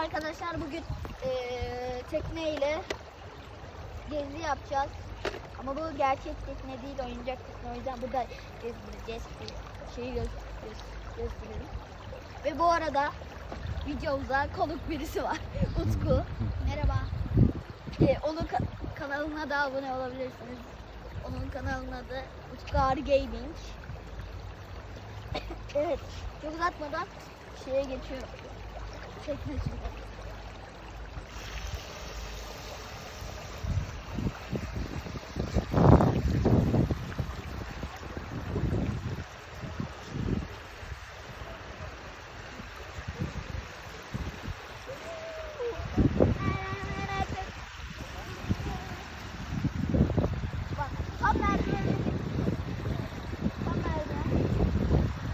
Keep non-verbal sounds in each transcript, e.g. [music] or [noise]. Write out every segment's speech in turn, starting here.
arkadaşlar bugün eee tekneyle gezi yapacağız. Ama bu gerçek tekne değil oyuncak tekne o yüzden burada gezdireceğiz. Şeyi göz, göz- gösterelim. Ve bu arada videomuzda konuk birisi var. [laughs] Utku. Merhaba. Ee, onun ka- kanalına da abone olabilirsiniz. Onun kanalının adı Utku Ağrı Gaming. [laughs] evet. Çok uzatmadan şeye geçiyorum. Teknecilik. Bak, tam merdivene Tam merdiven.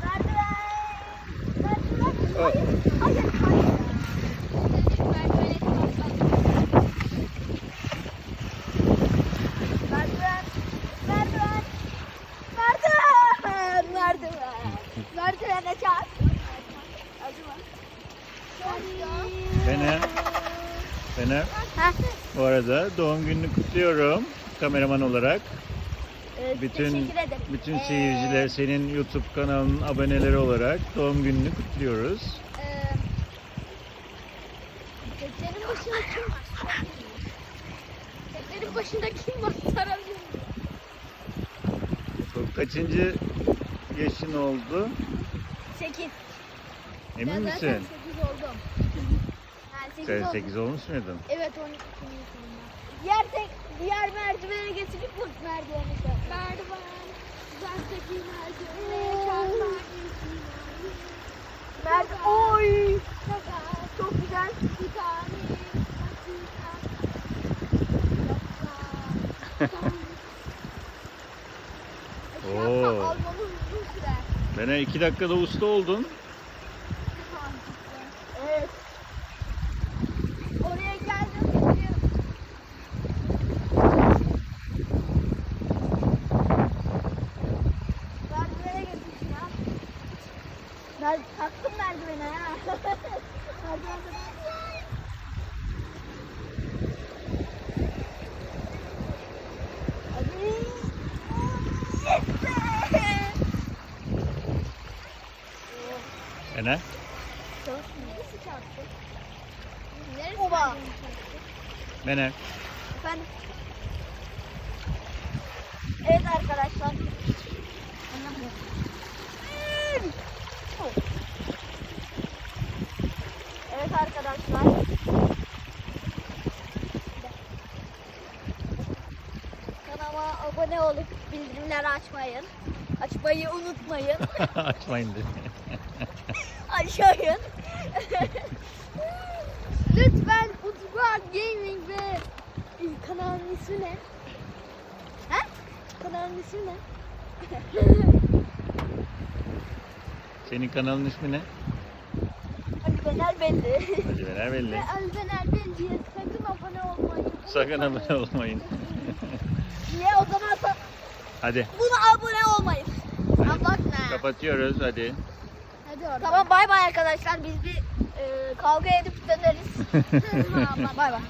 Merdiven. Merdiven. Hayır, hayır, hayır. Merdiven. Merdiven. Merdiven. Fener. Ha, Bu arada doğum gününü kutluyorum kameraman olarak. Bütün bütün Ee, seyirciler senin YouTube kanalının aboneleri olarak doğum gününü kutluyoruz. Teknenin başında kim var? Teknenin başında kim var? Sarabilir Kaçıncı yaşın oldu? 8. Emin ben misin? zaten 8 oldum. Yani 8 Sen oldum. 8 olmuş muydun? Evet 12 yaşında. Diğer tek diğer merdivene getirip bu merdivene şey. Merdiven. Uzaktaki merdivene çarpar. Merdiven. Oy. Çok güzel. Bir tane. [laughs] Oo. Almamız uzun sürer. Fener 2 dakikada usta oldun. Evet. Oraya geldim. Merdivene getirdim ya. Ben taktım merdivene ha. [laughs] Merdivene Neresi Oba. Fener. Efendim? Evet arkadaşlar. Evet arkadaşlar. Kanalıma abone olup bildirimleri açmayın. Açmayı unutmayın. [laughs] Açmayın dedi. [laughs] Aşağıyın. [laughs] Lütfen Utkuar Gaming ve kanalın ismi ne? Ha? Kanalın ismi ne? [laughs] Senin kanalın ismi ne? Hadi Bener belli. [laughs] Hadi Fener belli. ve Albener belliye sakın abone olmayın. Sakın abone olmayın. Niye o zaman sa- Hadi. buna abone olmayın. Hadi. Bak ne? Kapatıyoruz hadi. Hadi. Tamam bay bay arkadaşlar. Biz bir e, kavga edip döneriz. [laughs] bay bay.